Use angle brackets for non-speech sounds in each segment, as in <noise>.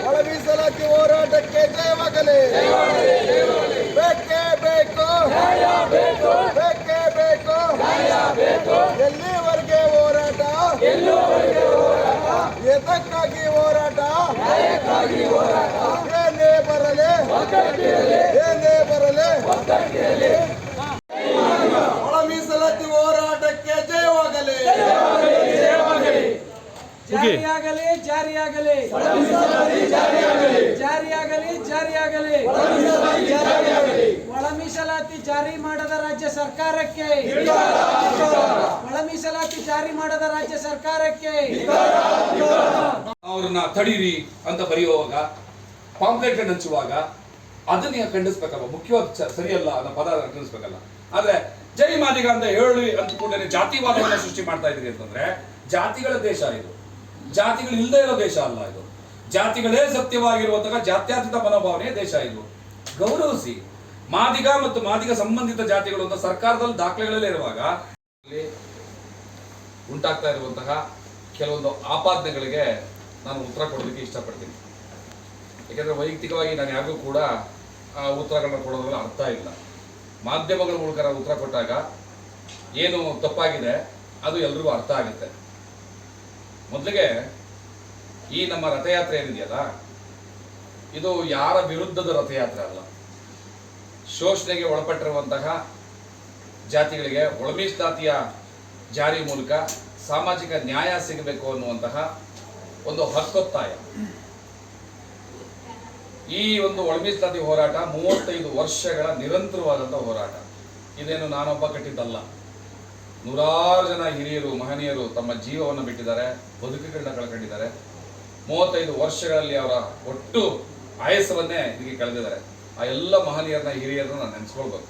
ಒಳ ಮೀಸಲಾತಿ ಹೋರಾಟಕ್ಕೆ ಜಯವಾಗಲಿ. ಬೇಕೇ ಬೇಕು. ಬೇಕೇ ಬೇಕು. ಎಲ್ಲಿವರೆಗೆ ಹೋರಾಟ? ಎದಕ್ಕಾಗಿ ಹೋರಾಟ? ಏನೇ ಬರಲಿ ಏನೇ ಬರಲಿ ಒಳ ಮೀಸಲಾತಿ ಹೋರಾಟಕ್ಕೆ ಜಯವಾಗಲಿ ಜಾರಿಯಾಗಲಿ ಜಾರಿಯಾಗಲಿ ಜಾರಿಯಾಗಲಿ ಜಾರಿಯಾಗಲಿ. ಒಳ ಮೀಸಲಾತಿ ಜಾರಿ ಮಾಡದ ರಾಜ್ಯ ಸರ್ಕಾರಕ್ಕೆ. ಒಳ ಮೀಸಲಾತಿ ಜಾರಿ ಮಾಡದ ರಾಜ್ಯ ಸರ್ಕಾರಕ್ಕೆ. ಅವ್ರನ್ನ ತಡೀರಿ ಅಂತ ಬರೆಯುವಾಗ ಪಾಂಪ್ಲೆಟ್ ಹಂಚುವಾಗ, ಅದನ್ನ ಖಂಡಿಸ್ಬೇಕಲ್ಲ ಮುಖ್ಯವಾದ ಸರಿಯಲ್ಲ, ಅನ್ನೋ ಪದ ಖಂಡಿಸ್ಬೇಕಲ್ಲ. ಆದ್ರೆ, ಜೈ ಮಾದಿಗ ಅಂತ ಹೇಳಿ ಅಂತ ಕೂಡಲೇ ಜಾತಿವಾದವನ್ನ ಸೃಷ್ಟಿ ಮಾಡ್ತಾ ಇದ್ರಿ ಅಂತಂದ್ರೆ, ಜಾತಿಗಳ ದೇಶ ಇದು. ಜಾತಿಗಳು ಇಲ್ಲದೆ ಇರೋ ದೇಶ ಅಲ್ಲ ಇದು. ಜಾತಿಗಳೇ ಸತ್ಯವಾಗಿರುವಂತಹ ಜಾತ್ಯಾತೀತ ಮನೋಭಾವನೆ ದೇಶ ಇದು. ಗೌರವಿಸಿ. ಮಾದಿಗ ಮತ್ತು ಮಾದಿಗ ಸಂಬಂಧಿತ ಜಾತಿಗಳು ಅಂತ ಸರ್ಕಾರದಲ್ಲಿ ದಾಖಲೆಗಳಲ್ಲೇ ಇರುವಾಗ ಉಂಟಾಗ್ತಾ ಇರುವಂತಹ ಕೆಲವೊಂದು ಆಪಾದನೆಗಳಿಗೆ ನಾನು ಉತ್ತರ ಕೊಡೋದಕ್ಕೆ ಇಷ್ಟಪಡ್ತೀನಿ. ಯಾಕೆಂದ್ರೆ ವೈಯಕ್ತಿಕವಾಗಿ ನಾನು ಯಾರಿಗೂ ಕೂಡ ಆ ಉತ್ತರಗಳನ್ನ ಕೊಡೋದ್ರಲ್ಲಿ ಅರ್ಥ ಇಲ್ಲ. ಮಾಧ್ಯಮಗಳ ಮೂಲಕ ಉತ್ತರ ಕೊಟ್ಟಾಗ ಏನು ತಪ್ಪಾಗಿದೆ ಅದು ಎಲ್ರಿಗೂ ಅರ್ಥ ಆಗುತ್ತೆ. ಮೊದಲಿಗೆ ಈ ನಮ್ಮ ರಥಯಾತ್ರೆ ಏನಿದೆಯಲ್ಲ, ಇದು ಯಾರ ವಿರುದ್ಧದ ರಥಯಾತ್ರೆ ಅಲ್ಲ. ಶೋಷಣೆಗೆ ಒಳಪಟ್ಟಿರುವಂತಹ ಜಾತಿಗಳಿಗೆ ಒಳಮೀಸಲಾತಿಯ ಜಾರಿ ಮೂಲಕ ಸಾಮಾಜಿಕ ನ್ಯಾಯ ಸಿಗಬೇಕು ಅನ್ನುವಂತಹ ಒಂದು ಹಕ್ಕೊತ್ತಾಯ. ಈ ಒಂದು ಒಳಮೀಸಲಾತಿ ಹೋರಾಟ ಮೂವತ್ತೈದು ವರ್ಷಗಳ ನಿರಂತರವಾದಂತಹ ಹೋರಾಟ. ಇದೇನು ನಾನೊಬ್ಬ ಕಟ್ಟಿದ್ದಲ್ಲ. ನೂರಾರು ಜನ ಹಿರಿಯರು, ಮಹನೀಯರು ತಮ್ಮ ಜೀವವನ್ನು ಬಿಟ್ಟಿದ್ದಾರೆ, ಬದುಕುಗಳನ್ನ ಕಳ್ಕೊಂಡಿದ್ದಾರೆ. ಮೂವತ್ತೈದು ವರ್ಷಗಳಲ್ಲಿ ಅವರ ಒಟ್ಟು ಆಯಸ್ಸವನ್ನೇ ಇದಕ್ಕೆ ಕಳೆದಿದ್ದಾರೆ. ಆ ಎಲ್ಲ ಮಹನೀಯರನ್ನ, ಹಿರಿಯರನ್ನ ನಾನು ನೆನೆಸ್ಕೊಳ್ಬೇಕು.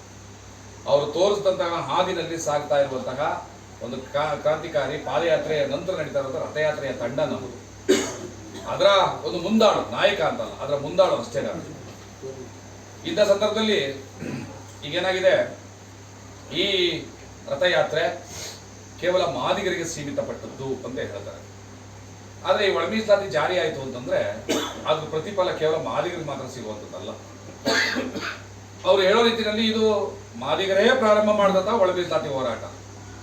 ಅವರು ತೋರಿಸಿದಂತಹ ಹಾದಿನಲ್ಲಿ ಸಾಗ್ತಾ ಇರುವಂತಹ ಒಂದು ಕ್ರಾಂತಿಕಾರಿ ಪಾದಯಾತ್ರೆಯ ನಂತರ ನಡೀತಾ ಇರುವಂತಹ ರಥಯಾತ್ರೆಯ ತಂಡ ನಮ್ಮದು ಅದರ ಒಂದು ಮುಂದಾಳು, ನಾಯಕ ಅಂತಲ್ಲ, ಅದರ ಮುಂದಾಳು ಅಷ್ಟೇ ನಾನು. ಇಂಥ ಸಂದರ್ಭದಲ್ಲಿ ಈಗೇನಾಗಿದೆ? ಈ ರಥಯಾತ್ರೆ ಕೇವಲ ಮಾದಿಗರಿಗೆ ಸೀಮಿತಪಟ್ಟದ್ದು ಅಂತ ಹೇಳ್ತಾರೆ. ಆದ್ರೆ ಈ ಒಳಮೀಸಲಾತಿ ಜಾರಿ ಆಯಿತು ಅಂತಂದ್ರೆ ಅದು ಪ್ರತಿಫಲ ಕೇವಲ ಮಾದಿಗರಿಗೆ ಮಾತ್ರ ಸಿಗುವಂಥದ್ದಲ್ಲ. ಅವ್ರು ಹೇಳೋ ರೀತಿಯಲ್ಲಿ ಇದು ಮಾದಿಗರೇ ಪ್ರಾರಂಭ ಮಾಡಿದಂಥ ಒಳಮೀಸಲಾತಿ ಹೋರಾಟ.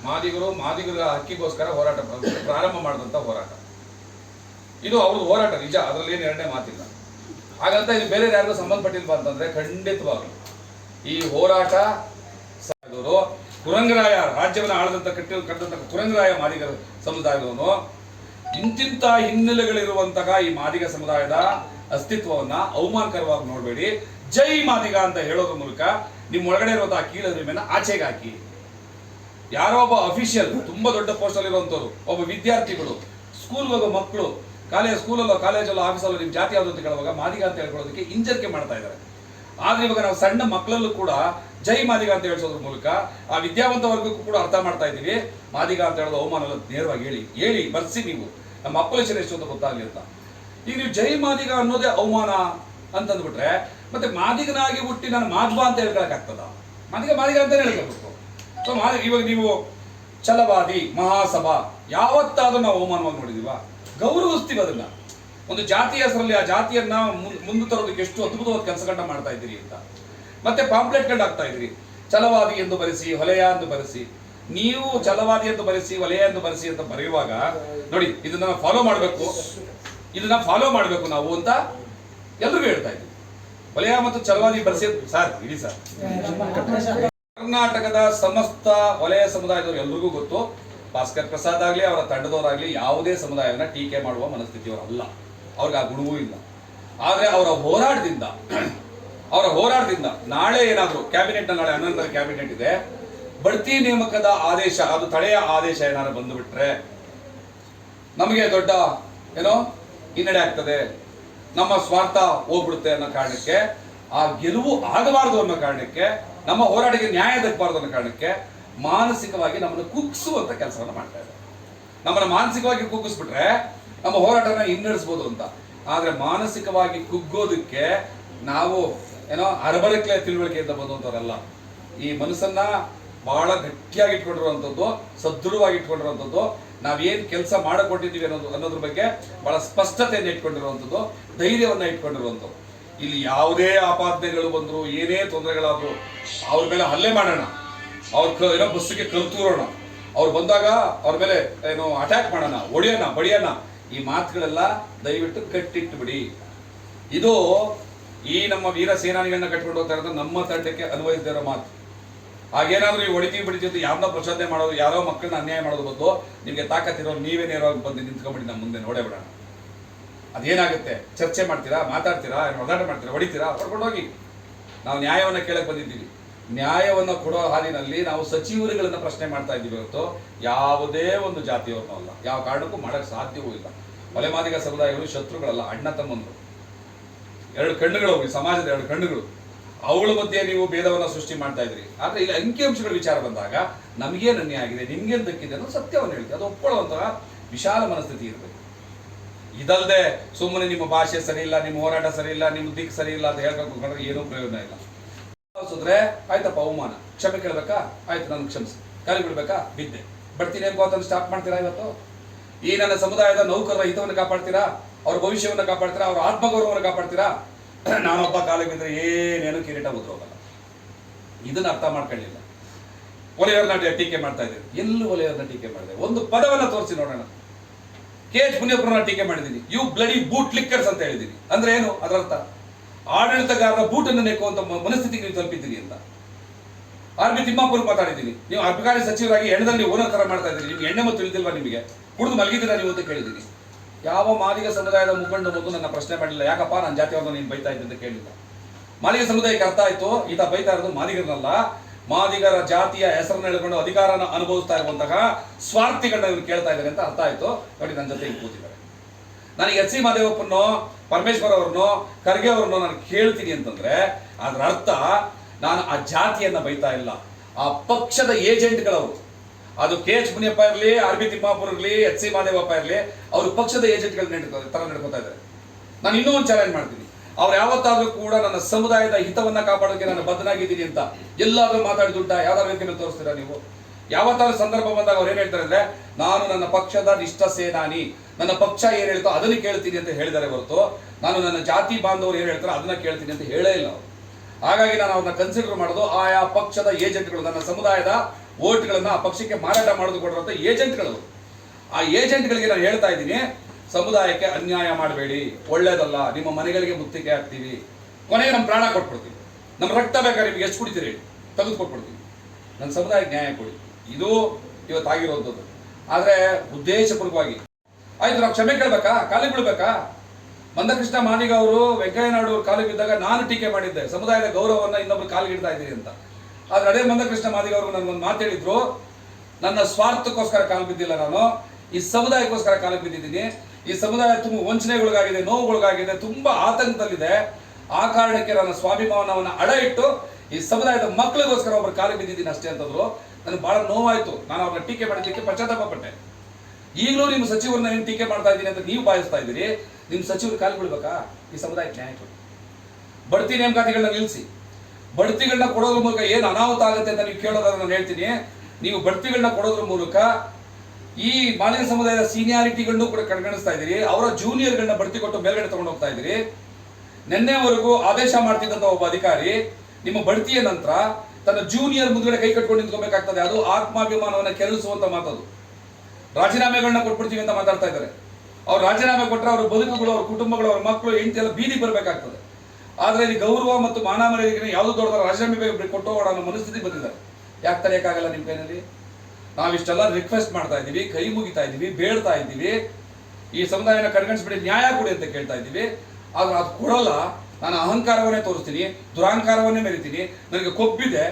ಮಾದಿಗರು ಮಾದಿಗರ ಹಕ್ಕಿಗೋಸ್ಕರ ಹೋರಾಟ ಪ್ರ- ಪ್ರಾರಂಭ ಮಾಡಿದಂಥ ಹೋರಾಟ. ಇದು ಅವ್ರದ್ದು ಹೋರಾಟ, ನಿಜ, ಅದರಲ್ಲಿ ಏನು ಎರಡನೇ ಮಾತಿಲ್ಲ. ಹಾಗಂತ ಇದು ಬೇರೆ ಯಾರಿಗೂ ಸಂಬಂಧಪಟ್ಟಿಲ್ವಾ ಅಂತಂದ್ರೆ ಖಂಡಿತವಾಗ್ಲು ಈ ಹೋರಾಟ ಕುರಂಗರಾಯ, ರಾಜ್ಯವನ್ನು ಆಳದಂತ ಕಟ್ಟಿ ಕಟ್ಟದಂತ ಕುರಂಗರಾಯ ಮಾದಿಗರ ಸಮುದಾಯದವನು ಇಂತಿಂತ ಹಿನ್ನೆಲೆಗಳಿರುವಂತಹ ಈ ಮಾದಿಗ ಸಮುದಾಯದ ಅಸ್ತಿತ್ವವನ್ನ ಅವಮಾನಕರವಾಗಿ ನೋಡಬೇಡಿ. ಜೈ ಮಾದಿಗ ಅಂತ ಹೇಳೋದ್ರ ಮೂಲಕ ನಿಮ್ಮ ಒಳಗಡೆ ಇರುವಂತಹ ಕೀಳರಿಮೆನ ಆಚೆಗೆ ಹಾಕಿ. ಯಾರೋ ಒಬ್ಬ ಅಫಿಷಿಯಲ್ ತುಂಬಾ ದೊಡ್ಡ ಪೋಸ್ಟ್ ಅಲ್ಲಿ ಇರುವಂತವ್ರು, ಒಬ್ಬ ವಿದ್ಯಾರ್ಥಿಗಳು ಸ್ಕೂಲ್ ಹೋಗೋ ಮಕ್ಕಳು, ಕಾಲೇಜ್ ಸ್ಕೂಲಲ್ಲೋ ಕಾಲೇಜಲ್ಲೋ ಆಫೀಸಲ್ಲೋ ನಿಮ್ ಜಾತಿ ಯಾವ್ದು ಅಂತ ಕೇಳುವಾಗ ಮಾದಿಗ ಅಂತ ಹೇಳ್ಕೊಳ್ಳೋದಕ್ಕೆ ಹಿಂಜರಿಕೆ ಮಾಡ್ತಾ ಇದ್ದಾರೆ. ಆದ್ರೆ ಇವಾಗ ನಾವು ಸಣ್ಣ ಮಕ್ಕಳಲ್ಲೂ ಕೂಡ ಜೈ ಮಾದಿಗ ಅಂತ ಹೇಳಿಸೋದ್ರ ಮೂಲಕ ಆ ವಿದ್ಯಾವಂತ ವರ್ಗಕ್ಕೂ ಕೂಡ ಅರ್ಥ ಮಾಡ್ತಾ ಇದ್ದೀವಿ. ಮಾದಿಗ ಅಂತ ಹೇಳೋದು ಅವಮಾನ ನೇರವಾಗಿ ಹೇಳಿ. ಹೇಳಿ, ಬರ್ಸಿ ನೀವು. ನಮ್ಮ ಅಪ್ಪಲೇಶ್ವರ ಎಷ್ಟು ಅಂತ ಗೊತ್ತಾಗ್ಲಿ ಅಂತ. ಈಗ ನೀವು ಜೈ ಮಾದಿಗ ಅನ್ನೋದೇ ಅವಮಾನ ಅಂತಂದ್ಬಿಟ್ರೆ, ಮತ್ತೆ ಮಾದಿಗನಾಗಿ ಹುಟ್ಟಿ ನಾನು ಮಾಧ್ವ ಅಂತ ಹೇಳ್ಕೊಳಕ್ ಆಗ್ತದ ಮಾದಿಗ ಮಾದಿಗ ಅಂತಾನೆ ಹೇಳ್ಕೋಬೇಕು. ಸೊ ಮಾದಿಗ ಇವಾಗ ನೀವು ಛಲವಾದಿ, ಮಹಾಸಭಾ, ಯಾವತ್ತಾದ್ರೂ ನಾವು ಅವಮಾನವಾಗಿ ನೋಡಿದೀವ? ಗೌರವಿಸ್ತೀವಿ ಅದನ್ನ. ಒಂದು ಜಾತಿಯ ಹೆಸರಲ್ಲಿ ಆ ಜಾತಿಯನ್ನ ಮುಂದೆ ತರೋದಕ್ಕೆ ಎಷ್ಟು ಅದ್ಭುತವಾದ ಕೆಲಸಗಳನ್ನ ಮಾಡ್ತಾ ಇದ್ದೀರಿ ಅಂತ. ಮತ್ತೆ ಪಾಂಪ್ಲೆಟ್ಗಳು ಆಗ್ತಾ ಇದ್ರಿ ಛಲವಾದಿ ಎಂದು ಬರೆಸಿ, ಹೊಲೆಯ ಎಂದು ಬರೆಸಿ ನೀವು ಛಲವಾದಿ ಎಂದು ಬರೆಸಿ, ವಲಯ ಎಂದು ಬರೆಸಿ ಅಂತ ಬರೆಯುವಾಗ, ನೋಡಿ, ಇದನ್ನ ಫಾಲೋ ಮಾಡಬೇಕು. ಇದನ್ನ ಫಾಲೋ ಮಾಡಬೇಕು ನಾವು ಅಂತ ಎಲ್ರಿಗೂ ಹೇಳ್ತಾ ಇದ್ದೀವಿ ವಲಯ ಮತ್ತು ಛಲವಾದಿ ಬರೆಸಿ ಸರ್, ಇಡಿ ಸರ್. ಕರ್ನಾಟಕದ ಸಮಸ್ತ ವಲಯ ಸಮುದಾಯದವರು ಎಲ್ರಿಗೂ ಗೊತ್ತು. ಭಾಸ್ಕರ್ ಪ್ರಸಾದ್ ಆಗಲಿ, ಅವರ ತಂಡದವರಾಗಲಿ ಯಾವುದೇ ಸಮುದಾಯವನ್ನ ಟೀಕೆ ಮಾಡುವ ಮನಸ್ಥಿತಿಯವರಲ್ಲ ಅವ್ರಿಗೆ ಆ ಗುಣವೂ ಇಲ್ಲ. ಆದ್ರೆ ಅವರ ಹೋರಾಟದಿಂದ ಅವರ ಹೋರಾಟದಿಂದ ನಾಳೆ ಏನಾದ್ರು ಕ್ಯಾಬಿನೆಟ್ ನಾಳೆ ಹನ್ನೊಂದರ ಕ್ಯಾಬಿನೆಟ್ ಇದೆ. ಬಡ್ತಿ ನೇಮಕದ ಆದೇಶ, ಅದು ತಡೆಯ ಆದೇಶ ಏನಾದ್ರು ಬಂದುಬಿಟ್ರೆ ನಮಗೆ ದೊಡ್ಡ ಏನೋ ಹಿನ್ನಡೆ ಆಗ್ತದೆ. ನಮ್ಮ ಸ್ವಾರ್ಥ ಹೋಗ್ಬಿಡುತ್ತೆ ಅನ್ನೋ ಕಾರಣಕ್ಕೆ, ಆ ಗೆಲುವು ಆಗಬಾರದು ಅನ್ನೋ ಕಾರಣಕ್ಕೆ, ನಮ್ಮ ಹೋರಾಟಕ್ಕೆ ನ್ಯಾಯ ದಕ್ಕಬಾರದು ಅನ್ನೋ ಕಾರಣಕ್ಕೆ ಮಾನಸಿಕವಾಗಿ ನಮ್ಮನ್ನು ಕುಗ್ಸುವಂತ ಕೆಲಸವನ್ನು ಮಾಡ್ತಾ ಇದೆ ನಮ್ಮನ್ನ ಮಾನಸಿಕವಾಗಿ ಕುಗ್ಗಿಸ್ಬಿಟ್ರೆ ನಮ್ಮ ಹೋರಾಟನ ಹಿನ್ನಡೆಸ್ಬೋದು ಅಂತ. ಆದ್ರೆ ಮಾನಸಿಕವಾಗಿ ಕುಗ್ಗೋದಕ್ಕೆ ನಾವು ಏನೋ ಅರಬರಕ್ಲೆ ತಿಳುವಳಿಕೆಯಿಂದ ಬಂದಂಥವ್ರಲ್ಲ ಈ ಮನಸ್ಸನ್ನ ಬಹಳ ಗಟ್ಟಿಯಾಗಿ ಇಟ್ಕೊಂಡಿರುವಂಥದ್ದು ಸದೃಢವಾಗಿ ಇಟ್ಕೊಂಡಿರುವಂಥದ್ದು ನಾವೇನು ಕೆಲಸ ಮಾಡಿಕೊಟ್ಟಿದ್ದೀವಿ ಅನ್ನೋದು ಅನ್ನೋದ್ರ ಬಗ್ಗೆ ಬಹಳ ಸ್ಪಷ್ಟತೆಯನ್ನು ಇಟ್ಕೊಂಡಿರುವಂಥದ್ದು ಧೈರ್ಯವನ್ನು ಇಟ್ಕೊಂಡಿರುವಂಥದ್ದು ಇಲ್ಲಿ ಯಾವುದೇ ಆಪಾದನೆಗಳು ಬಂದರೂ, ಏನೇ ತೊಂದರೆಗಳಾದರೂ, ಅವ್ರ ಮೇಲೆ ಹಲ್ಲೆ ಮಾಡೋಣ. ಅವ್ರ ಏನೋ ಬಸ್ಸಿಗೆ ಕಲ್ತೂರೋಣ ಅವ್ರು ಬಂದಾಗ ಅವ್ರ ಮೇಲೆ ಏನು ಅಟ್ಯಾಕ್ ಮಾಡೋಣ, ಹೊಡಿಯೋಣ, ಬಡಿಯೋಣ. ಈ ಮಾತುಗಳೆಲ್ಲ ದಯವಿಟ್ಟು ಕಟ್ಟಿಟ್ಟು ಬಿಡಿ ಇದು ಈ ನಮ್ಮ ವೀರ ಸೇನಾನಿಗಳನ್ನ ಕಟ್ಕೊಂಡು ಹೋಗ್ತಾ ಇರೋದು ನಮ್ಮ ತಂಡಕ್ಕೆ ಅನ್ವಯಿಸದೇ ಇರೋ ಮಾತು. ಹಾಗೇನಾದ್ರೂ ಈ ಹೊಡಿತೀವಿ ಬಿಡಿತೀವಿ ಯಾರನ್ನ ಪ್ರಚೋದನೆ ಮಾಡೋದು, ಯಾರೋ ಮಕ್ಕಳನ್ನ ಅನ್ಯಾಯ ಮಾಡೋದು ಬದಲು ನಿಮಗೆ ತಾಕತ್ತಿರೋ ನೀವೇ ನೇರವಾಗಿ ಬಂದು ನಿಂತ್ಕೊಂಡ್ಬಿಡಿ ನಮ್ಮ ಮುಂದೆ, ನೋಡೇ ಬಿಡೋಣ ಅದೇನಾಗುತ್ತೆ? ಚರ್ಚೆ ಮಾಡ್ತೀರಾ? ಮಾತಾಡ್ತೀರಾ? ಒದಾಟ ಮಾಡ್ತೀರಾ? ಹೊಡಿತೀರಾ? ಹೊಡ್ಕೊಂಡು ಹೋಗಿ ನಾವು ನ್ಯಾಯವನ್ನು ಕೇಳಕ್ ಬಂದಿದ್ದೀವಿ. ನ್ಯಾಯವನ್ನು ಕೊಡೋ ಹಾಲಿನಲ್ಲಿ ನಾವು ಸಚಿವರುಗಳನ್ನ ಪ್ರಶ್ನೆ ಮಾಡ್ತಾ ಇದ್ದೀವಿ ಹೊರತು ಯಾವುದೇ ಒಂದು ಜಾತಿಯವ್ರನ್ನೂ ಅಲ್ಲ. ಯಾವ ಕಾರಣಕ್ಕೂ ಮಾಡಕ್ ಸಾಧ್ಯವೂ ಇಲ್ಲ. ಒಲೆಮಾದಿಗ ಸಮುದಾಯಗಳು ಶತ್ರುಗಳಲ್ಲ, ಅಣ್ಣ ತಮ್ಮಂದು ಎರಡು ಕಣ್ಣುಗಳು ಸಮಾಜದ ಎರಡು ಕಣ್ಣುಗಳು. ಅವಳ ಮಧ್ಯೆ ನೀವು ಭೇದವನ್ನ ಸೃಷ್ಟಿ ಮಾಡ್ತಾ ಇದ್ರಿ. ಆದ್ರೆ ಇಲ್ಲಿ ಅಂಕಿಅಂಶಗಳ ವಿಚಾರ ಬಂದಾಗ ನಮಗೇನು ಅನ್ಯಾಯ ಆಗಿದೆ, ನಿಮ್ಗೇನು ದಕ್ಕಿದೆ ಅನ್ನೋ ಸತ್ಯವನ್ನು ಹೇಳ್ತೀವಿ. ಅದು ಒಪ್ಕೊಳ್ಳುವಂತಹ ವಿಶಾಲ ಮನಸ್ಥಿತಿ ಇರಬೇಕು. ಇದಲ್ಲದೆ ಸುಮ್ಮನೆ ನಿಮ್ಮ ಭಾಷೆ ಸರಿ ಇಲ್ಲ, ನಿಮ್ಮ ಹೋರಾಟ ಸರಿ ಇಲ್ಲ, ನಿಮ್ಮ ದಿಕ್ ಸರಿ ಇಲ್ಲ ಅಂತ ಹೇಳ್ಕೊಂಡು ಕೂತ್ಕೊಂಡ್ರೆ ಏನೂ ಪ್ರಯೋಜನ ಇಲ್ಲ. ಸುದ್ರೆ ಆಯ್ತಪ್ಪ, ಅವಮಾನ. ಕ್ಷಮೆ ಕೇಳ್ಬೇಕಾ? ಆಯ್ತು, ನಾನು ಕ್ಷಮಿಸಿ. ಕಾಲಿ ಬಿಡ್ಬೇಕಾ? ಬಿದ್ದೆ. ಬರ್ತೀನಿ ಅಂತ ಸ್ಟಾಪ್ ಮಾಡ್ತೀರಾ ಇವತ್ತು? ಈ ನನ್ನ ಸಮುದಾಯದ ನೌಕರರ ಹಿತವನ್ನು ಕಾಪಾಡ್ತೀರಾ? ಅವ್ರ ಭವಿಷ್ಯವನ್ನು ಕಾಪಾಡ್ತೀರಾ? ಅವ್ರ ಆತ್ಮಗೌರವವನ್ನು ಕಾಪಾಡ್ತೀರಾ? ನಾನೊಬ್ಬ ಕಾಲಿಗೆ ಬಿದ್ದರೆ ಏನೇನು ಕಿರೀಟ ಉದ್ರೋಗಲ್ಲ ಇದನ್ನ ಅರ್ಥ ಮಾಡ್ಕೊಳ್ಳಿಲ್ಲ. ಒಲೆಯವ್ರನ್ನ ಟೀಕೆ ಮಾಡ್ತಾ ಇದ್ದೀವಿ ಎಲ್ಲೂ ಒಲೆಯವ್ರನ್ನ ಟೀಕೆ ಮಾಡಿದೆ. ಒಂದು ಪದವನ್ನು ತೋರಿಸಿ ನೋಡೋಣ. ಕೆ ಎಚ್ ಪುಣ್ಯಪುರನ ಟೀಕೆ ಮಾಡಿದ್ದೀನಿ. ಯು ಬ್ಲಡಿ ಬೂಟ್ ಲಿಕ್ಕರ್ಸ್ ಅಂತ ಹೇಳಿದ್ದೀನಿ. ಅಂದ್ರೆ ಏನು? ಅದರರ್ಥ. ಆಡಳಿತಗಾರರ ಬೂಟನ್ನು ನೆಕ್ಕುವಂತ ಮನಸ್ಥಿತಿಗೆ ನೀವು ತಲುಪಿದ್ದೀರಿ ಅಂತ. ಆರ್ ಬಿ ತಿಮ್ಮಾಪುರ್ ಮಾತಾಡಿದ್ದೀನಿ. ನೀವು ಅಬಕಾರಿ ಸಚಿವರಾಗಿ ಎಣ್ಣದಲ್ಲಿ ಓನರ್ ಥರ ಮಾಡ್ತಾ ಇದ್ದೀರಿ. ನಿಮ್ಗೆ ಎಣ್ಣೆ ಮತ್ತು ತಿಳಿದಿಲ್ವಾ ನಿಮಗೆ? ಕುಡಿದು ಮಲಗಿದ್ದೀರಾ ನೀವು ಅಂತ ಕೇಳಿದ್ದೀನಿ. ಯಾವ ಮಾದಿಗ ಸಮುದಾಯದ ಮುಖಂಡ ಮೊದಲು ನನ್ನ ಪ್ರಶ್ನೆ ಮಾಡಿಲ್ಲ ಯಾಕಪ್ಪ? ನನ್ನ ಜಾತಿಯವ್ರನ್ನ ನೀನು ಬೈತಾ ಇದ್ದಂತ ಕೇಳಿಲ್ಲ ಮಾದಿಗ ಸಮುದಾಯಕ್ಕೆ ಅರ್ಥ ಆಯ್ತು. ಈತ ಬೈತಾ ಇರೋದು ಮಾದಿಗರನ್ನಲ್ಲ. ಮಾದಿಗರ ಜಾತಿಯ ಹೆಸರನ್ನ ಹೇಳ್ಕೊಂಡು ಅಧಿಕಾರನ ಅನುಭವಿಸ್ತಾ ಇರುವಂತಹ ಸ್ವಾರ್ಥಿಗಳನ್ನ ಇವ್ರು ಕೇಳ್ತಾ ಇದ್ದಾರೆ ಅಂತ ಅರ್ಥ ಆಯ್ತು. ನೋಡಿ, ನನ್ನ ಜೊತೆ ಕೂತಿದ್ದಾರೆ. ನನಗೆ ಎಚ್ ಸಿ ಮಾದೇವಪ್ಪನೋ, ಪರಮೇಶ್ವರ್ ಅವ್ರನ್ನೋ, ಖರ್ಗೆ ಅವ್ರನ್ನೋ ನಾನು ಕೇಳ್ತೀನಿ ಅಂತಂದ್ರೆ ಅದರ ಅರ್ಥ ನಾನು ಆ ಜಾತಿಯನ್ನ ಬೈತಾ ಇಲ್ಲ. ಆ ಪಕ್ಷದ ಏಜೆಂಟ್ಗಳವರು ಅದು ಕೆ ಎಚ್ ಮುನಿಯಪ್ಪ ಇರಲಿ, ಆರ್ ಬಿ ತಿಮ್ಮಾಪುರ್ ಇರಲಿ, ಎಚ್ ಸಿ ಮಾದೇವಪ್ಪ ಇರಲಿ, ಅವರು ಪಕ್ಷದ ಏಜೆಂಟ್ಗಳು ನಡ್ಕೊ ತರ ನಡ್ಕೋತಾ ಇದ್ದಾರೆ. ನಾನು ಇನ್ನೂ ಒಂದು ಚಾಲೆಂಜ್ ಮಾಡ್ತೀನಿ. ಅವ್ರು ಯಾವತ್ತಾದ್ರೂ ಕೂಡ ನನ್ನ ಸಮುದಾಯದ ಹಿತವನ್ನ ಕಾಪಾಡೋಕೆ ನಾನು ಬದ್ಧನಾಗಿದ್ದೀನಿ ಅಂತ ಎಲ್ಲಾದ್ರೂ ಮಾತಾಡಿದುಂಟ ಯಾವ್ದಾದ್ರು ವೇದಿಕೆ ಮೇಲೆ ತೋರಿಸ್ತೀರಾ ನೀವು? ಯಾವತ್ತಾದ್ರೂ ಸಂದರ್ಭ ಬಂದಾಗ ಅವ್ರು ಏನ್ ಹೇಳ್ತಾರೆ ಅಂದ್ರೆ, ನಾನು ನನ್ನ ಪಕ್ಷದ ನಿಷ್ಠ ಸೇನಾನಿ. ನನ್ನ ಪಕ್ಷ ಏನ್ ಹೇಳ್ತೋ ಅದನ್ನ ಕೇಳ್ತೀನಿ ಅಂತ ಹೇಳಿದ್ದಾರೆ ಹೊರತು, ನಾನು ನನ್ನ ಜಾತಿ ಬಾಂಧವರು ಏನ್ ಹೇಳ್ತಾರೋ ಅದನ್ನ ಕೇಳ್ತೀನಿ ಅಂತ ಹೇಳೇ ಇಲ್ಲ ಅವರು. ಹಾಗಾಗಿ ನಾನು ಅವ್ರನ್ನ ಕನ್ಸಿಡರ್ ಮಾಡೋದು ಆಯಾ ಪಕ್ಷದ ಏಜೆಂಟ್ಗಳು, ನನ್ನ ಸಮುದಾಯದ ಓಟ್ಗಳನ್ನ ಆ ಪಕ್ಷಕ್ಕೆ ಮಾರಾಟ ಮಾಡೋದು ಕೊಡುವಂತ ಏಜೆಂಟ್ಗಳು. ಆ ಏಜೆಂಟ್ಗಳಿಗೆ ನಾನು ಹೇಳ್ತಾ ಇದ್ದೀನಿ, ಸಮುದಾಯಕ್ಕೆ ಅನ್ಯಾಯ ಮಾಡಬೇಡಿ, ಒಳ್ಳೇದಲ್ಲ, ನಿಮ್ಮ ಮನೆಗಳಿಗೆ ಮುತ್ತಿಗೆ ಹಾಕ್ತೀವಿ. ಕೊನೆಗೆ ನಮ್ಮ ಪ್ರಾಣ ಕೊಟ್ಬಿಡ್ತೀವಿ. ನಮ್ಮ ರಕ್ತ ಬೇಕಾದ್ರೆ ನಿಮ್ಗೆ ಎಷ್ಟು ಕುಡಿತೀರಿ ತೆಗೆದು ಕೊಟ್ಬಿಡ್ತೀವಿ. ನನ್ನ ಸಮುದಾಯಕ್ಕೆ ನ್ಯಾಯ ಕೊಡಿ. ಇದು ಇವತ್ತಾಗಿರುವಂಥದ್ದು ಆದರೆ ಉದ್ದೇಶಪೂರ್ವಕವಾಗಿ. ಆಯ್ತು, ನಾವು ಕ್ಷಮೆ ಕೇಳ್ಬೇಕಾ? ಕಾಲಿಗೆ ಬೀಳ್ಬೇಕಾ? ಮಂದಕೃಷ್ಣ ಮಾನಿಗ ಅವರು, ವೆಂಕಯ್ಯ ನಾಯ್ಡು ಅವ್ರ ಕಾಲಿಗೆ ಬಿದ್ದಾಗ ನಾನು ಟೀಕೆ ಮಾಡಿದ್ದೆ. ಸಮುದಾಯದ ಗೌರವವನ್ನ ಇನ್ನೊಬ್ರು ಕಾಲಿಗೆ ಇಡ್ತಾ ಇದ್ದೀರಿ ಅಂತ. ಆದ್ರೆ ಅದೇ ಮಂದಕೃಷ್ಣ ಮಾದಿಗ ಅವರು ನನ್ನ ಮಾತು ಹೇಳಿದ್ರು, ನನ್ನ ಸ್ವಾರ್ಥಕ್ಕೋಸ್ಕರ ಕಾಲು ಬಿದ್ದಿಲ್ಲ ನಾನು, ಈ ಸಮುದಾಯಕ್ಕೋಸ್ಕರ ಕಾಲ ಬಿದ್ದಿದ್ದೀನಿ. ಈ ಸಮುದಾಯ ತುಂಬ ವಂಚನೆಗೊಳಗಾಗಿದೆ, ನೋವುಗೊಳಗಾಗಿದೆ, ತುಂಬಾ ಆತಂಕದಲ್ಲಿದೆ. ಆ ಕಾರಣಕ್ಕೆ ನನ್ನ ಸ್ವಾಭಿಮಾನವನ್ನು ಅಡ ಇಟ್ಟು ಈ ಸಮುದಾಯದ ಮಕ್ಕಳಿಗೋಸ್ಕರ ಒಬ್ಬರು ಕಾಲ ಬಿದ್ದಿದ್ದೀನಿ ಅಷ್ಟೇ ಅಂತಂದ್ರು. ನನಗೆ ಬಹಳ ನೋವಾಯ್ತು. ನಾನು ಅವ್ರನ್ನ ಟೀಕೆ ಮಾಡಲಿಕ್ಕೆ ಪಶ್ಚಾತ್ತಾಪ ಪಟ್ಟೆ ಈಗಲೂ ನಿಮ್ಮ ಸಚಿವರನ್ನ ಏನು ಟೀಕೆ ಮಾಡ್ತಾ ಇದ್ದೀನಿ ಅಂತ ನೀವು ಭಾವಿಸ್ತಾ ಇದ್ದೀರಿ. ನಿಮ್ಮ ಸಚಿವರು ಕಾಲು ಬಿಡ್ಬೇಕಾ ಈ ಸಮುದಾಯಕ್ಕೆ ನ್ಯಾಯ ಕೊಡಿ. ಬಡ್ತಿ ನೇಮಕಾತಿಗಳನ್ನ ನಿಲ್ಲಿಸಿ ಬಡ್ತಿಗಳನ್ನ ಕೊಡೋದ್ರ ಮೂಲಕ ಏನು ಅನಾಹುತ ಆಗುತ್ತೆ ಅಂತ ನೀವು ಕೇಳೋದನ್ನು ನಾನು ಹೇಳ್ತೀನಿ. ನೀವು ಬಡ್ತಿಗಳನ್ನ ಕೊಡೋದ್ರ ಮೂಲಕ ಈ ಮಾಲಿನ್ಯ ಸಮುದಾಯದ ಸೀನಿಯಾರಿಟಿಗಳನ್ನು ಕೂಡ ಕಡೆಗಣಿಸ್ತಾ ಇದ್ದೀರಿ. ಅವರ ಜೂನಿಯರ್ಗಳನ್ನ ಬಡ್ತಿ ಕೊಟ್ಟು ಮೇಲ್ಗಡೆ ತಗೊಂಡು ಹೋಗ್ತಾ ಇದ್ದೀರಿ. ನಿನ್ನೆವರೆಗೂ ಆದೇಶ ಮಾಡ್ತಿದ್ದಂತ ಒಬ್ಬ ಅಧಿಕಾರಿ ನಿಮ್ಮ ಬಡ್ತಿಯ ನಂತರ ತನ್ನ ಜೂನಿಯರ್ ಮುಂದ್ಗಡೆ ಕೈ ಕಟ್ಕೊಂಡು ನಿಂತ್ಕೋಬೇಕಾಗ್ತದೆ. ಅದು ಆತ್ಮಾಭಿಮಾನವನ್ನು ಕೆರಳಿಸುವಂತ ಮಾತದು. ರಾಜೀನಾಮೆಗಳನ್ನ ಕೊಟ್ಬಿಡ್ತೀವಿ ಅಂತ ಮಾತಾಡ್ತಾ ಇದ್ದಾರೆ. ಅವ್ರು ರಾಜೀನಾಮೆ ಕೊಟ್ಟರೆ ಅವ್ರ ಬದುಕುಗಳು, ಅವ್ರ ಕುಟುಂಬಗಳು, ಅವ್ರ ಮಕ್ಕಳು, ಹೆಂಡತಿ ಎಲ್ಲ ಬೀದಿ ಬರಬೇಕಾಗ್ತದೆ. ಆದ್ರೆ ಇಲ್ಲಿ ಗೌರವ ಮತ್ತು ಮಾನ ಮರ್ಯಾದೆಗೆ ಯಾವುದು ದೊಡ್ಡದ ರಾಜೀನಾಮೆ ಬೇಗ ಕೊಟ್ಟು ಅನ್ನೋ ಮನಸ್ಥಿತಿ ಬಂದಿದ್ದಾರೆ ಯಾಕೆ ತಡೆಯಕ್ಕಾಗಲ್ಲ ನಿಮ್ಮ ಕೈನಲ್ಲಿ ನಾವಿಷ್ಟೆಲ್ಲ ರಿಕ್ವೆಸ್ಟ್ ಮಾಡ್ತಾ ಇದ್ದೀವಿ, ಕೈ ಮುಗಿತಾ ಇದ್ದೀವಿ, ಬೇಡ್ತಾ ಇದ್ದೀವಿ. ಈ ಸಮುದಾಯನ ಕಡೆಗಣಿಸ್ಬಿಡಿ ನ್ಯಾಯ ಕೊಡಿ ಅಂತ ಕೇಳ್ತಾ ಇದ್ದೀವಿ. ಆದ್ರೆ ಅದು ಕೊಡಲ್ಲ. ನಾನು ಅಹಂಕಾರವನ್ನೇ ತೋರಿಸ್ತೀನಿ, ದುರಾಂಕಾರವನ್ನೇ ಮೆರಿತೀನಿ. ನನಗೆ ಕೊಬ್ಬಿದೆ.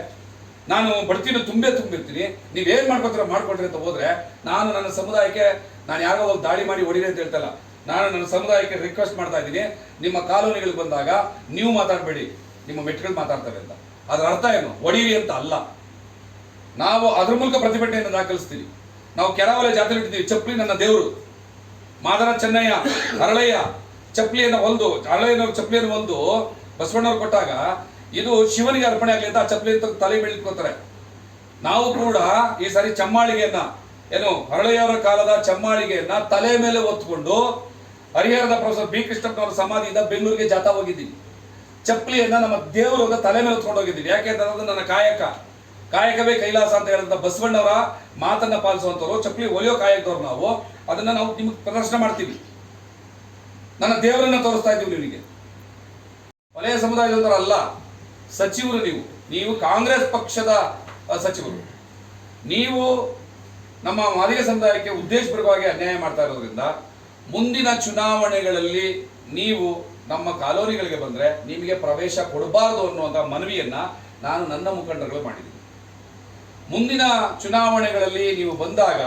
ನಾನು ಬಡ್ತಿನ ತುಂಬೇ ತುಂಬಿರ್ತೀನಿ. ನೀವೇನ್ ಮಾಡ್ಕೊತೀರ ಮಾಡ್ಕೊಡ್ರಿ ಅಂತ ಹೋದ್ರೆ, ನಾನು ನನ್ನ ಸಮುದಾಯಕ್ಕೆ, ನಾನು ಯಾರೋ ಹೋಗಿ ದಾಳಿ ಮಾಡಿ ಹೊಡಿರಿ ಅಂತ ಹೇಳ್ತಲ್ಲ ನಾನು ನನ್ನ ಸಮುದಾಯಕ್ಕೆ ರಿಕ್ವೆಸ್ಟ್ ಮಾಡ್ತಾ ಇದ್ದೀನಿ. ನಿಮ್ಮ ಕಾಲೋನಿಗಳಿಗೆ ಬಂದಾಗ ನೀವು ಮಾತಾಡಬೇಡಿ. ನಿಮ್ಮ ಮೆಟ್ಗಳು ಮಾತಾಡ್ತಾರೆ ಅಂತ. ಅದರ ಅರ್ಥ ಏನು? ಹೊಡೀರಿ ಅಂತ ಅಲ್ಲ. ನಾವು ಅದ್ರ ಮೂಲಕ ಪ್ರತಿಭಟನೆಯನ್ನು ದಾಖಲಿಸ್ತೀವಿ. ನಾವು ಕೆರಾವಲೆ ಜಾತ್ರೆ ಇಟ್ಟಿದ್ದೀವಿ. ಚಪ್ಪಲಿ ನನ್ನ ದೇವರು. ಮಾದರ ಚೆನ್ನಯ್ಯ, ಹರಳಯ್ಯ, ಚಪ್ಪಲಿಯನ್ನು ಒಂದು ಹರಳಯ್ಯನ ಚಪ್ಪಲಿಯನ್ನು ಒಂದು ಬಸವಣ್ಣವ್ರು ಕೊಟ್ಟಾಗ ಇದು ಶಿವನಿಗೆ ಅರ್ಪಣೆ ಆಗಲಿ ಅಂತ ಚಪ್ಪಲಿ ತಲೆ ಬೆಳಿತ್ಕೋತಾರೆ ನಾವು ಕೂಡ ಈ ಸಾರಿ ಚಮ್ಮಾಳಿಗೆಯನ್ನ, ಏನು ಹರಳೆಯವರ ಕಾಲದ ಚಮ್ಮಾಳಿಗೆಯನ್ನ ತಲೆ ಮೇಲೆ ಹೊತ್ಕೊಂಡು ಹರಿಹರದ ಪ್ರೊಫೆಸರ್ ಬಿ ಕೃಷ್ಣಪ್ಪನವರ ಸಮಾಧಿಯಿಂದ ಬೆಂಗಳೂರಿಗೆ ಜಾತಾ ಹೋಗಿದ್ದೀನಿ. ಚಪ್ಪಲಿಯನ್ನ ನಮ್ಮ ದೇವರ ತಲೆ ಮೇಲೆ ಹೊತ್ಕೊಂಡು ಯಾಕೆ ಯಾಕೆಂದ್ರೆ ಅದು ನನ್ನ ಕಾಯಕ. ಕಾಯಕವೇ ಕೈಲಾಸ ಅಂತ ಹೇಳಿದಂತ ಬಸವಣ್ಣವರ ಮಾತನ್ನ ಪಾಲಿಸುವಂತವ್ರು ಚಪ್ಪಲಿ ಒಲಿಯೋ ಕಾಯಕದವ್ರು ನಾವು. ಅದನ್ನ ನಾವು ನಿಮ್ಗೆ ಪ್ರದರ್ಶನ ಮಾಡ್ತೀವಿ. ನನ್ನ ದೇವರನ್ನ ತೋರಿಸ್ತಾ ಇದ್ದೀವಿ ನಿಮಗೆ ವಲಯ ಸಮುದಾಯದವರು ಅಲ್ಲ, ಸಚಿವರು ನೀವು. ನೀವು ಕಾಂಗ್ರೆಸ್ ಪಕ್ಷದ ಸಚಿವರು. ನೀವು ನಮ್ಮ ಮಾದಿಗ ಸಮುದಾಯಕ್ಕೆ ಉದ್ದೇಶಪೂರ್ವಕವಾಗಿ ಅನ್ಯಾಯ ಮಾಡ್ತಾ ಇರೋದ್ರಿಂದ ಮುಂದಿನ ಚುನಾವಣೆಗಳಲ್ಲಿ ನೀವು ನಮ್ಮ ಕಾಲೋನಿಗಳಿಗೆ ಬಂದರೆ ನಿಮಗೆ ಪ್ರವೇಶ ಕೊಡಬಾರದು ಅನ್ನುವಂಥ ಮನವಿಯನ್ನ ನಾನು ನನ್ನ ಮುಖಂಡರುಗಳು ಮಾಡಿದ್ದೀನಿ. ಮುಂದಿನ ಚುನಾವಣೆಗಳಲ್ಲಿ ನೀವು ಬಂದಾಗ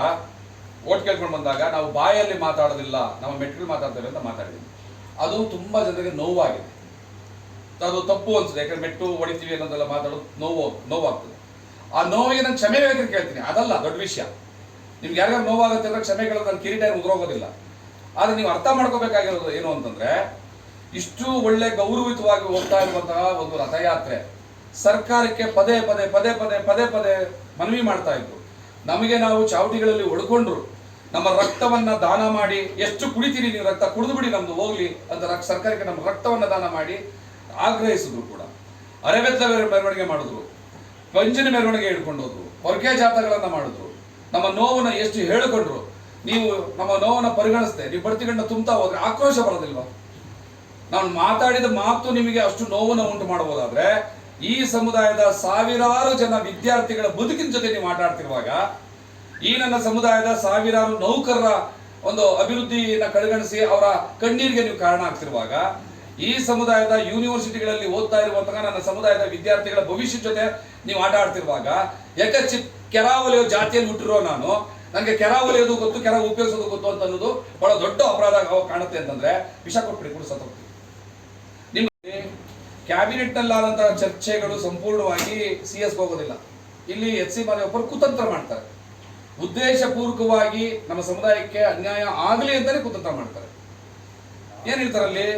ಓಟ್ ಕೇಳ್ಕೊಂಡು ಬಂದಾಗ ನಾವು ಬಾಯಲ್ಲಿ ಮಾತಾಡೋದಿಲ್ಲ, ನಮ್ಮ ಮೆಟ್ಟಿಲು ಮಾತಾಡ್ತಾರೆ ಅಂತ ಮಾತಾಡಿದ್ದೀನಿ. ಅದು ತುಂಬ ಜನರಿಗೆ ನೋವಾಗಿದೆ. ಅದು ತಪ್ಪು ಅನ್ಸುತ್ತೆ, ಯಾಕಂದ್ರೆ ಮೆಟ್ಟು ಹೊಡಿತೀವಿ ಅನ್ನೋದೆಲ್ಲ ಮಾತಾಡೋದು ನೋವು ನೋವಾಗ್ತದೆ. ಆ ನೋವಿಗೆ ನಾನು ಕ್ಷಮೆ ಬೇಕಾದ್ರೆ ಕೇಳ್ತೀನಿ, ಅದಲ್ಲ ದೊಡ್ಡ ವಿಷಯ. ನಿಮ್ಗೆ ಯಾರಿಗಾರು ನೋವಾಗುತ್ತೆ ಅಂದ್ರೆ ಕ್ಷಮೆ ಕೇಳೋದು ನಾನು ಕಿರೀಟ ಉದುರೋಗೋದಿಲ್ಲ. ಆದ್ರೆ ನೀವು ಅರ್ಥ ಮಾಡ್ಕೋಬೇಕಾಗಿರೋದು ಏನು ಅಂತಂದ್ರೆ, ಇಷ್ಟು ಒಳ್ಳೆ ಗೌರವಿತವಾಗಿ ಹೋಗ್ತಾ ಇರುವಂತಹ ಒಂದು ರಥಯಾತ್ರೆ ಸರ್ಕಾರಕ್ಕೆ ಪದೇ ಪದೇ ಪದೇ ಪದೇ ಪದೇ ಪದೇ ಮನವಿ ಮಾಡ್ತಾ ಇದ್ರು ನಮಗೆ ನಾವು ಚಾವಟಿಗಳಲ್ಲಿ ಒಡ್ಕೊಂಡ್ರು ನಮ್ಮ ರಕ್ತವನ್ನ ದಾನ ಮಾಡಿ, ಎಷ್ಟು ಕುಡಿತೀರಿ ನೀವು ರಕ್ತ, ಕುಡಿದು ಬಿಡಿ ನಮ್ದು, ಹೋಗ್ಲಿ ಅಂತ ರಕ್- ಸರ್ಕಾರಕ್ಕೆ ನಮ್ಮ ರಕ್ತವನ್ನ ದಾನ ಮಾಡಿ ಆಗ್ರಹಿಸಿದ್ರು ಕೂಡ. ಅರೆಬೆತ್ತ ಮೆರವಣಿಗೆ ಮಾಡಿದ್ರು. ಪಂಚನ ಮೆರವಣಿಗೆ ಹಿಡ್ಕೊಂಡೋದ್ರು. ಹೊರಗೆ ಜಾಥಾಗಳನ್ನ ಮಾಡಿದ್ರು. ನಮ್ಮ ನೋವನ್ನ ಎಷ್ಟು ಹೇಳಿಕೊಂಡ್ರು. ನೀವು ನಮ್ಮ ನೋವನ್ನ ಪರಿಗಣಿಸದೆ, ನೀವು ಬಡ್ತಿಗಳನ್ನ ತುಂಬ್ತಾ ಹೋದ್ರೆ ಆಕ್ರೋಶ ಬರೋದಿಲ್ವಾ? ನಾನು ಮಾತಾಡಿದ ಮಾತು ನಿಮಗೆ ಅಷ್ಟು ನೋವನ್ನು ಉಂಟು ಮಾಡಬಹುದಾದ್ರೆ, ಈ ಸಮುದಾಯದ ಸಾವಿರಾರು ಜನ ವಿದ್ಯಾರ್ಥಿಗಳ ಬದುಕಿನ ಜೊತೆ ನೀವು ಮಾತಾಡ್ತಿರುವಾಗ, ಈ ನನ್ನ ಸಮುದಾಯದ ಸಾವಿರಾರು ನೌಕರರ ಒಂದು ಅಭಿವೃದ್ಧಿಯನ್ನು ಕಡೆಗಣಿಸಿ ಅವರ ಕಣ್ಣೀರಿಗೆ ನೀವು ಕಾರಣ ಆಗ್ತಿರುವಾಗ, ಈ ಸಮುದಾಯದ ಯೂನಿವರ್ಸಿಟಿಗಳಲ್ಲಿ ಓದ್ತಾ ಇರುವಂತಹ ನನ್ನ ಸಮುದಾಯದ ವಿದ್ಯಾರ್ಥಿಗಳ ಭವಿಷ್ಯ ಜೊತೆ ನೀವು ಆಟ ಆಡ್ತಿರುವಾಗ ಯಾಕೆ ಜಾತಿಯಲ್ಲಿ ಹುಟ್ಟಿರೋ ನಾನು ನನಗೆ ಕೆರ ಒಲಿಯೋದು ಗೊತ್ತು, ಕೆರ ಉಪಯೋಗಿಸೋದು ಗೊತ್ತು ಅಂತ ಅನ್ನೋದು ಬಹಳ ದೊಡ್ಡ ಅಪರಾಧ ಕಾಣುತ್ತೆ ಅಂತಂದ್ರೆ ವಿಷ ಕೊಟ್ಬಿಡಿ ಕೂಡ ಸತ್ತೋಗ್ತೀವಿ ನಿಮಗೆ ಕ್ಯಾಬಿನೆಟ್ ನಲ್ಲಾದಂತಹ ಚರ್ಚೆಗಳು ಸಂಪೂರ್ಣವಾಗಿ ಸಿ ಎಸ್ ಹೋಗೋದಿಲ್ಲ. ಇಲ್ಲಿ ಎಚ್ ಸಿ ಮಾದೇವಪ್ಪರು ಕುತಂತ್ರ ಮಾಡ್ತಾರೆ. ಉದ್ದೇಶಪೂರ್ವಕವಾಗಿ ನಮ್ಮ ಸಮುದಾಯಕ್ಕೆ ಅನ್ಯಾಯ ಆಗಲಿ ಅಂತಾನೆ ಕುತಂತ್ರ ಮಾಡ್ತಾರೆ. ಏನಿರ್ತಾರೆ ಹೇಳ್ತಾರಲ್ಲಿ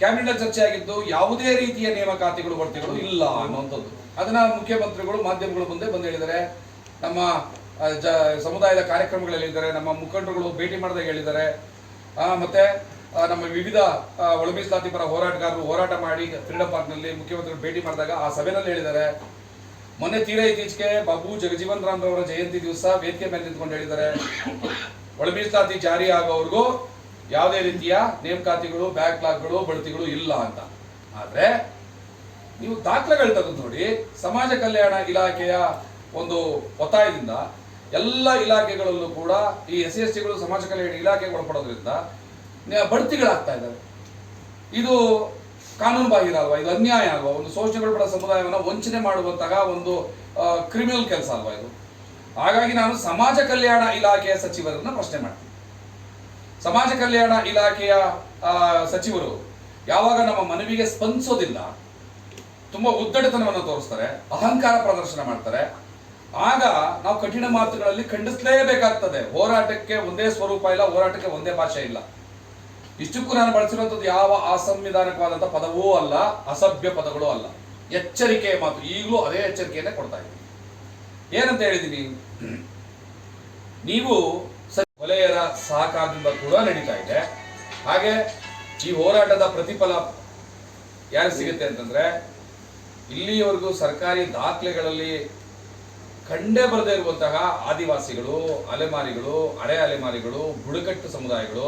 ಕ್ಯಾಬಿನೆಟ್ ಚರ್ಚೆ ಆಗಿದ್ದು ಯಾವುದೇ ರೀತಿಯ ನೇಮಕಾತಿಗಳು ಬರ್ತಿಗಳು ಇಲ್ಲ ಅನ್ನುವಂಥದ್ದು. ಅದನ್ನ ಮುಖ್ಯಮಂತ್ರಿಗಳು, ಮಾಧ್ಯಮಗಳು ಮುಂದೆ ಬಂದು ಹೇಳಿದರೆ ನಮ್ಮ ಜ, ಸಮುದಾಯದ ಕಾರ್ಯಕ್ರಮಗಳಲ್ಲಿ ಹೇಳಿದ್ದಾರೆ ನಮ್ಮ ಮುಖಂಡರುಗಳು ಭೇಟಿ ಮಾಡಿದಾಗ ಹೇಳಿದ್ದಾರೆ. ಮತ್ತೆ ನಮ್ಮ ವಿವಿಧ ಒಳಮೀಸಲಾತಿ ಒಳ ಮೀಸಲಾತಿ ಪರ ಹೋರಾಟಗಾರರು ಹೋರಾಟ ಮಾಡಿ ಫ್ರೀಡಂ ಪಾರ್ಕ್ನಲ್ಲಿ ಮುಖ್ಯಮಂತ್ರಿ ಭೇಟಿ ಮಾಡಿದಾಗ ಆ ಸಭೆಯಲ್ಲಿ ಹೇಳಿದ್ದಾರೆ. ಮೊನ್ನೆ ತೀರಾ ಇತ್ತೀಚೆಗೆ ಬಾಬು ಜಗಜೀವನ್ ರಾಮ್ ರವರ ಜಯಂತಿ ದಿವಸ ವೇದಿಕೆ ಮೇಲೆ ನಿಂತ್ಕೊಂಡು ಹೇಳಿದ್ದಾರೆ. ಒಳ ಮೀಸಲಾತಿ ಜಾರಿ ಆಗೋವರೆಗೂ ಯಾವುದೇ ರೀತಿಯ ನೇಮಕಾತಿಗಳು ಬ್ಯಾಕ್ಲಾಗ್ಗಳು ಬಡ್ತಿಗಳು ಇಲ್ಲ ಅಂತ. ಆದ್ರೆ, ನೀವು ದಾಖಲೆಗಳು ತೆಗೆದು ನೋಡಿ, ಸಮಾಜ ಕಲ್ಯಾಣ ಇಲಾಖೆಯ ಒಂದು ಒತ್ತಾಯದಿಂದ ಎಲ್ಲ ಇಲಾಖೆಗಳಲ್ಲೂ ಕೂಡ ಈ ಎಸ್ ಸಿ ಎಸ್ ಟಿಗಳು ಸಮಾಜ ಕಲ್ಯಾಣ ಇಲಾಖೆಗೆ ಒಳಪಡೋದ್ರಿಂದ ಬಡ್ತಿಗಳಾಗ್ತಾ ಇದ್ದಾವೆ ಇದು ಕಾನೂನು ಬಾಹಿರ ಅಲ್ವಾ? ಇದು ಅನ್ಯಾಯ ಅಲ್ವಾ? ಒಂದು ಶೋಷಣೆಗೊಳಪಡ ಸಮುದಾಯವನ್ನು ವಂಚನೆ ಮಾಡುವಂತಹ ಒಂದು ಕ್ರಿಮಿನಲ್ ಕೆಲಸ ಅಲ್ವಾ ಇದು? ಹಾಗಾಗಿ ನಾನು ಸಮಾಜ ಕಲ್ಯಾಣ ಇಲಾಖೆಯ ಸಚಿವರನ್ನ ಪ್ರಶ್ನೆ ಮಾಡ್ತೀನಿ. ಸಮಾಜ ಕಲ್ಯಾಣ ಇಲಾಖೆಯ ಸಚಿವರು ಯಾವಾಗ ನಮ್ಮ ಮನವಿಗೆ ಸ್ಪಂದಿಸೋದಿಲ್ಲ, ತುಂಬಾ ಉದ್ದಟತನವನ್ನು ತೋರಿಸ್ತಾರೆ, ಅಹಂಕಾರ ಪ್ರದರ್ಶನ ಮಾಡ್ತಾರೆ ಆಗ ನಾವು ಕಠಿಣ ಮಾತುಗಳಲ್ಲಿ ಖಂಡಿಸಲೇಬೇಕಾಗ್ತದೆ. ಹೋರಾಟಕ್ಕೆ ಒಂದೇ ಸ್ವರೂಪ ಇಲ್ಲ, ಹೋರಾಟಕ್ಕೆ ಒಂದೇ ಭಾಷೆ ಇಲ್ಲ. ಇಷ್ಟಕ್ಕೂ ನಾನು ಬಳಸಿರುವಂಥದ್ದು ಯಾವ ಅಸಂವಿಧಾನಿಕವಾದಂಥ ಪದವೂ ಅಲ್ಲ, ಅಸಭ್ಯ ಪದಗಳೂ ಅಲ್ಲ. ಎಚ್ಚರಿಕೆಯ ಮಾತು, ಈಗಲೂ ಅದೇ ಎಚ್ಚರಿಕೆಯನ್ನೇ ಕೊಡ್ತಾ ಇದ್ದೀನಿ. ಏನಂತ ಹೇಳಿದ್ದೀನಿ? ನೀವು ವಲಯರ ಸಹಕಾರದಿಂದ ಕೂಡ ನಡೀತಾ ಇದೆ. ಹಾಗೆ ಈ ಹೋರಾಟದ ಪ್ರತಿಫಲ ಯಾರು ಸಿಗುತ್ತೆ ಅಂತಂದ್ರೆ, ಇಲ್ಲಿಯವರೆಗೂ ಸರ್ಕಾರಿ ದಾಖಲೆಗಳಲ್ಲಿ ಕಂಡೇ ಬರದೇ ಇರುವಂತಹ ಆದಿವಾಸಿಗಳು, ಅಲೆಮಾರಿಗಳು ಅರೆ ಅಲೆಮಾರಿಗಳು, ಬುಡಕಟ್ಟು ಸಮುದಾಯಗಳು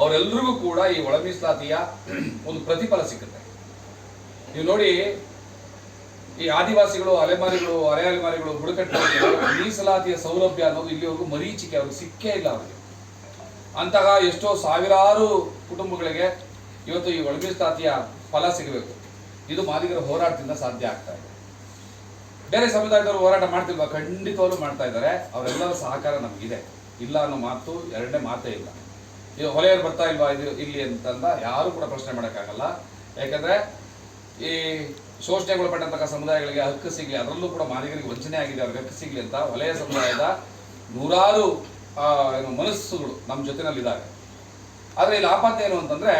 ಅವರೆಲ್ಲರಿಗೂ ಕೂಡ ಈ ಒಳ ಮೀಸಲಾತಿಯ ಒಂದು ಪ್ರತಿಫಲ ಸಿಗುತ್ತೆ ನೀವು ನೋಡಿ, ಈ ಆದಿವಾಸಿಗಳು, ಅಲೆಮಾರಿಗಳು ಅರೆ ಅಲೆಮಾರಿಗಳು, ಬುಡಕಟ್ಟು <coughs> ಮೀಸಲಾತಿಯ ಸೌಲಭ್ಯ ಅನ್ನೋದು ಇಲ್ಲಿವರೆಗೂ ಮರೀಚಿಕೆ ಅವ್ರಿಗೆ ಸಿಕ್ಕೇ ಇಲ್ಲ ಅವರಿಗೆ. ಅಂತಹ ಎಷ್ಟೋ ಸಾವಿರಾರು ಕುಟುಂಬಗಳಿಗೆ ಇವತ್ತು ಈ ಒಳ ಮೀಸಲಾತಿಯ ಫಲ ಸಿಗಬೇಕು. ಇದು ಮಾದಿಗರ ಹೋರಾಟದಿಂದ ಸಾಧ್ಯ ಆಗ್ತಾ ಇದೆ. ಬೇರೆ ಸಮುದಾಯದವರು ಹೋರಾಟ ಮಾಡ್ತಿಲ್ವಾ? ಖಂಡಿತವಾಗ್ಲೂ ಮಾಡ್ತಾ ಇದ್ದಾರೆ. ಅವರೆಲ್ಲರ ಸಹಕಾರ ನಮಗಿದೆ. ಇಲ್ಲ ಅನ್ನೋ ಮಾತು, ಎರಡನೇ ಮಾತೇ ಇಲ್ಲ. ಈಗ ಹೊಲೆಯರು ಬರ್ತಾ ಇಲ್ವಾ ಇದು ಇಲ್ಲಿ ಅಂತಂದ ಯಾರು ಕೂಡ ಪ್ರಶ್ನೆ ಮಾಡೋಕ್ಕಾಗಲ್ಲ. ಯಾಕಂದ್ರೆ ಈ ಶೋಷಣೆಗೊಳಪಟ್ಟಂತಹ ಸಮುದಾಯಗಳಿಗೆ ಹಕ್ಕು ಸಿಗಲಿ, ಅದರಲ್ಲೂ ಕೂಡ ಮಾದಿಗರಿಗೆ ವಂಚನೆ ಆಗಿದೆ, ಅವ್ರಿಗೆ ಹಕ್ಕು ಸಿಗಲಿ ಅಂತ ಹೊಲೆಯ ಸಮುದಾಯದ ನೂರಾರು ಏನು ಮನಸ್ಸುಗಳು ನಮ್ಮ ಜೊತೆನಲ್ಲಿದ್ದಾವೆ ಆದರೆ ಇಲ್ಲಿ ಆಪಾತ ಏನು ಅಂತಂದ್ರೆ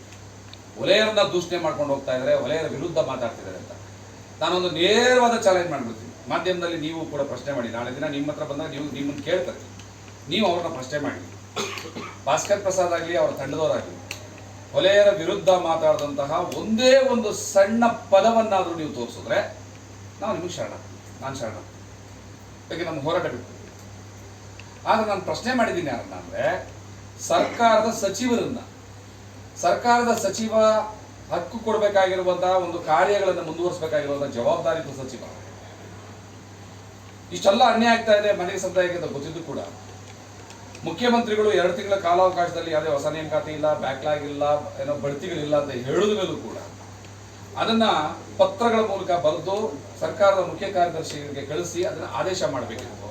<clears throat> ವಲಯರನ್ನ ದೂಷಣೆ ಮಾಡ್ಕೊಂಡು ಹೋಗ್ತಾ ಇದ್ದಾರೆ ವಲಯರ ವಿರುದ್ಧ ಮಾತಾಡ್ತಿದ್ದಾರೆ ಅಂತ. ನಾನೊಂದು ನೇರವಾದ ಚಾಲೆಂಜ್ ಮಾಡ್ಬಿಡ್ತೀನಿ. ಮಾಧ್ಯಮದಲ್ಲಿ ನೀವು ಕೂಡ ಪ್ರಶ್ನೆ ಮಾಡಿ. ನಾಳೆ ದಿನ ನಿಮ್ಮ ಹತ್ರ ಬಂದಾಗ ನೀವು ನಿಮ್ಮನ್ನು ಕೇಳ್ತಾರೆ. ನೀವು ಅವ್ರನ್ನ ಪ್ರಶ್ನೆ ಮಾಡಿ. ಭಾಸ್ಕರ್ ಪ್ರಸಾದ್ ಆಗಲಿ, ಅವರ ತಂಡದವರಾಗಲಿ, ಕೊಲೆಯರ ವಿರುದ್ಧ ಮಾತಾಡಿದಂತಹ ಒಂದೇ ಒಂದು ಸಣ್ಣ ಪದವನ್ನಾದರೂ ನೀವು ತೋರಿಸಿದ್ರೆ ನಾವು ನಿಮಗೆ ಶರಣ. ನಾನು ಶರಣ. ಯಾಕೆ ನಮ್ಮ ಹೋರಾಟ ಬಿಟ್ಟು? ಆದರೆ ನಾನು ಪ್ರಶ್ನೆ ಮಾಡಿದ್ದೀನಿ ಯಾರನ್ನ ಅಂದ್ರೆ ಸರ್ಕಾರದ ಸಚಿವರನ್ನ. ಸರ್ಕಾರದ ಸಚಿವ ಹಕ್ಕು ಕೊಡಬೇಕಾಗಿರುವಂತಹ ಒಂದು ಕಾರ್ಯಗಳನ್ನು ಮುಂದುವರಿಸಬೇಕಾಗಿರುವಂತಹ ಜವಾಬ್ದಾರಿತ ಸಚಿವ. ಇಷ್ಟೆಲ್ಲ ಅನ್ಯಾಯ ಆಗ್ತಾ ಇದೆ ಮನೆಗೆ ಸಮುದಾಯಕ್ಕೆ ಅಂತ ಗೊತ್ತಿದ್ದು ಕೂಡ. ಮುಖ್ಯಮಂತ್ರಿಗಳು ಎರಡು ತಿಂಗಳ ಕಾಲಾವಕಾಶದಲ್ಲಿ ಯಾವುದೇ ಹೊಸ ನೇಮಕಾತಿ ಇಲ್ಲ ಬ್ಯಾಕ್ಲಾಗ್ ಇಲ್ಲ, ಏನೋ ಬಡ್ತಿಗಳಿಲ್ಲ ಅಂತ ಹೇಳಿದ ಮೇಲೂ ಕೂಡ. ಅದನ್ನ ಪತ್ರಗಳ ಮೂಲಕ ಬರೆದು ಸರ್ಕಾರದ ಮುಖ್ಯ ಕಾರ್ಯದರ್ಶಿಗಳಿಗೆ ಕಳಿಸಿ ಅದನ್ನ ಆದೇಶ ಮಾಡಬೇಕಿತ್ತು.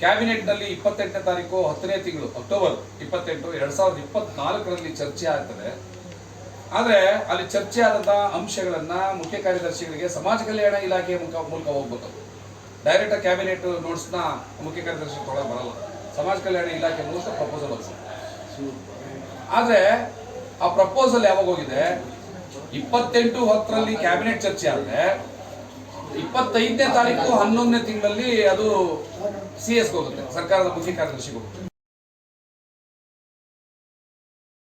ಕ್ಯಾಬಿನೆಟ್ನಲ್ಲಿ ಇಪ್ಪತ್ತೆಂಟನೇ ತಾರೀಕು ಹತ್ತನೇ ತಿಂಗಳು, ಅಕ್ಟೋಬರ್ ಇಪ್ಪತ್ತೆಂಟು, ಎರಡ್ ಸಾವಿರದ ಇಪ್ಪತ್ನಾಲ್ಕರಲ್ಲಿ ಚರ್ಚೆ ಆಗ್ತದೆ. ಆದ್ರೆ ಅಲ್ಲಿ ಚರ್ಚೆ ಆದಂತಹ ಅಂಶಗಳನ್ನ ಮುಖ್ಯ ಕಾರ್ಯದರ್ಶಿಗಳಿಗೆ ಸಮಾಜ ಕಲ್ಯಾಣ ಇಲಾಖೆಯ ಮುಖ ಮೂಲಕ ಹೋಗ್ಬೇಕು ಡೈರೆಕ್ಟ್ ಕ್ಯಾಬಿನೆಟ್ ನೋಟ್ಸ್ನ ಮುಖ್ಯ ಕಾರ್ಯದರ್ಶಿ ತೊಳ ಬರಲ್ಲ. ಸಮಾಜ ಕಲ್ಯಾಣ ಇಲಾಖೆ ಮೂಲಕ ಪ್ರಪೋಸಲ್ ಹೋಗ್ತದೆ ಆದ್ರೆ ಆ ಪ್ರಪೋಸಲ್ ಯಾವಾಗ ಹೋಗಿದೆ? ಇಪ್ಪತ್ತೆಂಟು ಹತ್ತರಲ್ಲಿ ಕ್ಯಾಬಿನೆಟ್ ಚರ್ಚೆ ಆದರೆ ಇಪ್ಪತ್ತೈದನೇ ತಾರೀಕು ಹನ್ನೊಂದನೇ ತಿಂಗಳಲ್ಲಿ ಅದು ಸಿ ಎಸ್ ಹೋಗುತ್ತೆ, ಸರ್ಕಾರದ ಮುಖ್ಯ ಕಾರ್ಯದರ್ಶಿಗೆ ಹೋಗುತ್ತೆ.